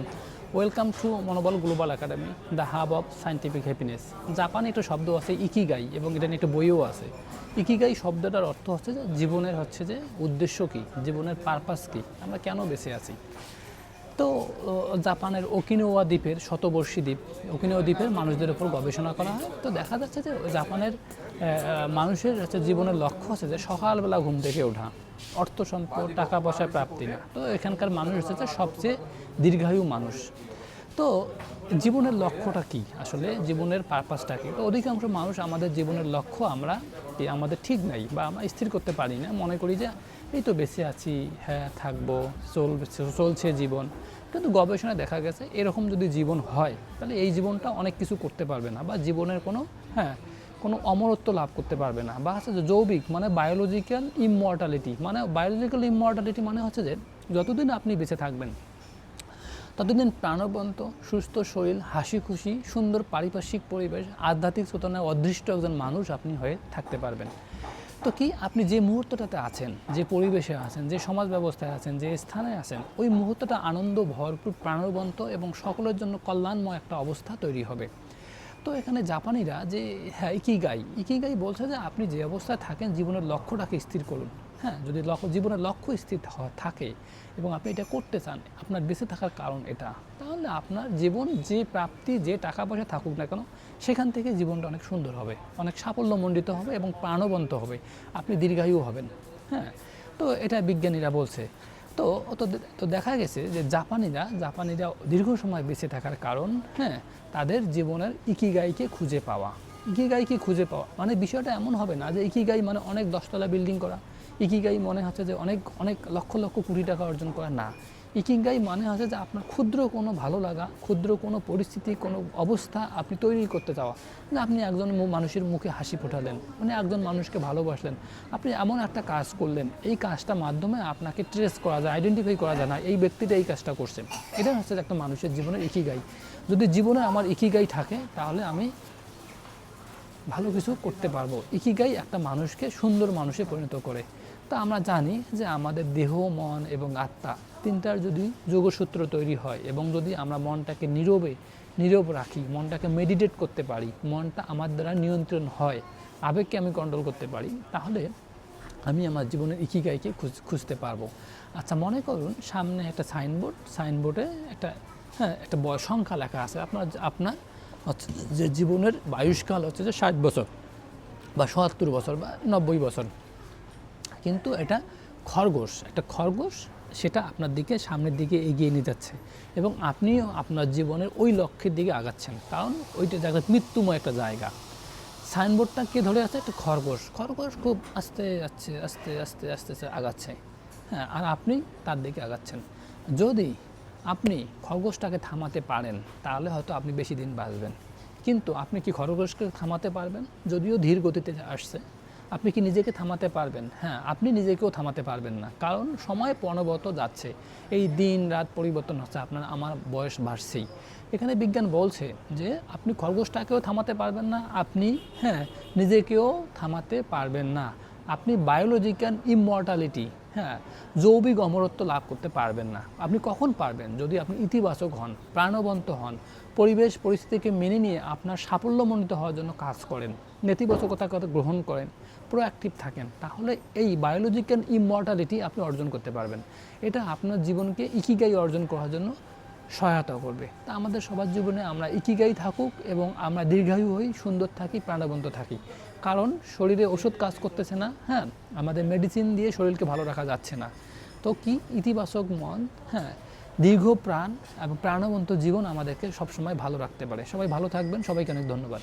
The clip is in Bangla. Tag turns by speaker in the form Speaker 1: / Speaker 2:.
Speaker 1: আছেন। Welcome to Monobol global academy the hub of scientific happiness জাপানে একটা শব্দ আছে ইকিগাই এবং এটা নিয়ে একটা বইও আছে। ইকিগাই শব্দটার অর্থ হচ্ছে যে, জীবনের হচ্ছে যে উদ্দেশ্য কী? জীবনের পারপাস কী? আমরা কেন বেঁচে আছি? তো জাপানের ওকিনোয়া দ্বীপের শতবর্ষী দ্বীপ। ওকিনোয়া দ্বীপের মানুষদের উপর গবেষণা করা হয়। তো দেখা যাচ্ছে যে জাপানের মানুষের হচ্ছে জীবনের লক্ষ্য হচ্ছে যে সকালবেলা ঘুম থেকে ওঠা অর্থ সম্পদ টাকা পয়সা প্রাপ্তি না। তো এখানকার মানুষ হচ্ছে সবচেয়ে দীর্ঘায়ু মানুষ। তো জীবনের লক্ষ্যটা কি? আসলে জীবনের পারপাসটা কি? তো অধিকাংশ মানুষ আমাদের জীবনের লক্ষ্য আমরা আমাদের ঠিক নাই বা আমরা স্থির করতে পারি না। মনে করি যে এই তো বেঁচে আছি হ্যাঁ থাকব চলবে চলছে জীবন। কিন্তু গবেষণায় দেখা গেছে এরকম যদি জীবন হয়, তাহলে এই জীবনটা অনেক কিছু করতে পারবে না বা জীবনের কোনো হ্যাঁ কোনো অমরত্ব লাভ করতে পারবে না। বা হচ্ছে যৌবিক মানে বায়োলজিক্যাল ইমমর্টালিটি মানে বায়োলজিক্যাল ইমমর্টালিটি মানে হচ্ছে যে যতদিন আপনি বেঁচে থাকবেন ততদিন প্রাণবন্ত, সুস্থ শরীর হাসি খুশি সুন্দর পারিপার্শ্বিক পরিবেশ, আধ্যাত্মিক চেতনায় অদৃষ্ট একজন মানুষ আপনি হয়ে থাকতে পারবেন। তো কি আপনি যে মুহূর্তটাতে আছেন, যে পরিবেশে আছেন, যে সমাজ ব্যবস্থায় আছেন, যে স্থানে আছেন, ওই মুহূর্তটা আনন্দ, ভরপুর, প্রাণবন্ত এবং সকলের জন্য কল্যাণময় একটা অবস্থা তৈরি হবে। তো এখানে জাপানিরা যে হ্যাঁ ইকিগাই ইকিগাই বলছে যে আপনি যে অবস্থায় থাকেন, জীবনের লক্ষ্যটাকে স্থির করুন। হ্যাঁ যদি লক্ষ্য জীবনের লক্ষ্য স্থির থাকে এবং আপনি এটা করতে চান, আপনার বেঁচে থাকার কারণ এটা। তাহলে আপনার জীবন যে প্রাপ্তি, যে টাকা পয়সা থাকুক না কেন, সেখান থেকে জীবনটা অনেক সুন্দর হবে, অনেক সাফল্যমণ্ডিত হবে এবং প্রাণবন্ত হবে। আপনি দীর্ঘায়ু হবেন হ্যাঁ। তো এটা বিজ্ঞানীরা বলছে। তো তো তো দেখা গেছে যে জাপানিরা জাপানিরা দীর্ঘ সময় বেঁচে থাকার কারণ হ্যাঁ তাদের জীবনের ইকিগাইকে খুঁজে পাওয়া। ইকিগাইকে খুঁজে পাওয়া মানে বিষয়টা এমন হবে না যে ইকিগাই মানে অনেক দশতলা বিল্ডিং করা ইকিগাই মনে হচ্ছে যে অনেক অনেক লক্ষ লক্ষ কোটি টাকা অর্জন করা না। ইকিগাই মানে হচ্ছে যে আপনার ক্ষুদ্র কোনো ভালো লাগা, ক্ষুদ্র কোনো পরিস্থিতি, কোনো অবস্থা আপনি তৈরি করতে চাওয়া, যে আপনি একজন মানুষের মুখে হাসি ফোটালেন মানে একজন মানুষকে ভালোবাসলেন। আপনি এমন একটা কাজ করলেন, এই কাজটার মাধ্যমে আপনাকে ট্রেস করা যায় আইডেন্টিফাই করা যায় না, এই ব্যক্তিটা এই কাজটা করছে। এটা হচ্ছে একটা মানুষের জীবনের ইকিগাই। যদি জীবনে আমার ইকিগাই থাকে, তাহলে আমি ভালো কিছু করতে পারব। ইকিগাই একটা মানুষকে সুন্দর মানুষে পরিণত করে। তা আমরা জানি যে আমাদের দেহ, মন এবং আত্মা তিনটার যদি যোগসূত্র তৈরি হয় এবং যদি আমরা মনটাকে নীরবে, নীরব রাখি, মনটাকে মেডিটেট করতে পারি, মনটা আমার দ্বারা নিয়ন্ত্রণ হয়, আবেগকে আমি কন্ট্রোল করতে পারি, তাহলে আমি আমার জীবনের ইকিগাইকে খুঁজ, খুঁজতে পারব। আচ্ছা মনে করুন সামনে একটা সাইনবোর্ড সাইনবোর্ডে একটা হ্যাঁ একটা বয় সংখ্যা লেখা আছে। আপনার আপনার হচ্ছে যে জীবনের আয়ুষ্কাল হচ্ছে যে ষাট বছর বা সত্তর বছর বা নব্বই বছর। কিন্তু এটা খরগোশ, একটা খরগোশ সেটা আপনার দিকে, সামনের দিকে এগিয়ে নিয়ে যাচ্ছে এবং আপনিও আপনার জীবনের ওই লক্ষ্যের দিকে আগাচ্ছেন। কারণ ওইটা জায়গা মৃত্যুময় একটা জায়গা। সাইনবোর্ডটা কে ধরে আছে? একটা খরগোশ। খরগোশ খুব আস্তে আস্তে আস্তে আস্তে আস্তে আস্তে আগাচ্ছে। হ্যাঁ আর আপনি তার দিকে আগাচ্ছেন। যদি আপনি খরগোশটাকে থামাতে পারেন, তাহলে হয়তো আপনি বেশি দিন বাঁচবেন। কিন্তু আপনি কি খরগোশকে থামাতে পারবেন? যদিও ধীর গতিতে আসছে আপনি কি নিজেকে থামাতে পারবেন? হ্যাঁ আপনি নিজেকেও থামাতে পারবেন না। কারণ সময় পণবত যাচ্ছে। এই দিন রাত পরিবর্তন হচ্ছে, আপনার, আমার বয়স বাড়ছেই। এখানে বিজ্ঞান বলছে যে, আপনি খরগোশটাকেও থামাতে পারবেন না, আপনি হ্যাঁ নিজেকেও থামাতে পারবেন না। আপনি বায়োলজিক্যাল ইমমর্টালিটি হ্যাঁ যৌবিক অমরত্ব লাভ করতে পারবেন না। আপনি কখন পারবেন? যদি আপনি ইতিবাচক হন, প্রাণবন্ত হন, পরিবেশ পরিস্থিতিকে মেনে নিয়ে আপনার সাফল্যমণ্ডিত হওয়ার জন্য কাজ করেন নেতিবাচকতাকে গ্রহণ করেন প্রোঅ্যাক্টিভ থাকেন, তাহলে এই বায়োলজিক্যাল ইমমর্টালিটি আপনি অর্জন করতে পারবেন। এটা আপনার জীবনকে ইকিগাই অর্জন করার জন্য সহায়তা করবে। তা আমাদের সবার জীবনে আমরা ইকিগাই থাকুক এবং আমরা দীর্ঘায়ু হই, সুন্দর থাকি, প্রাণবন্ত থাকি। কারণ শরীরে ওষুধ কাজ করতেছে না হ্যাঁ? আমাদের মেডিসিন দিয়ে শরীরকে ভালো রাখা যাচ্ছে না। তো কি ইতিবাচক মন হ্যাঁ? দীর্ঘ প্রাণ এবং প্রাণবন্ত জীবন আমাদেরকে সবসময় ভালো রাখতে পারে। সবাই ভালো থাকবেন, সবাইকে অনেক ধন্যবাদ।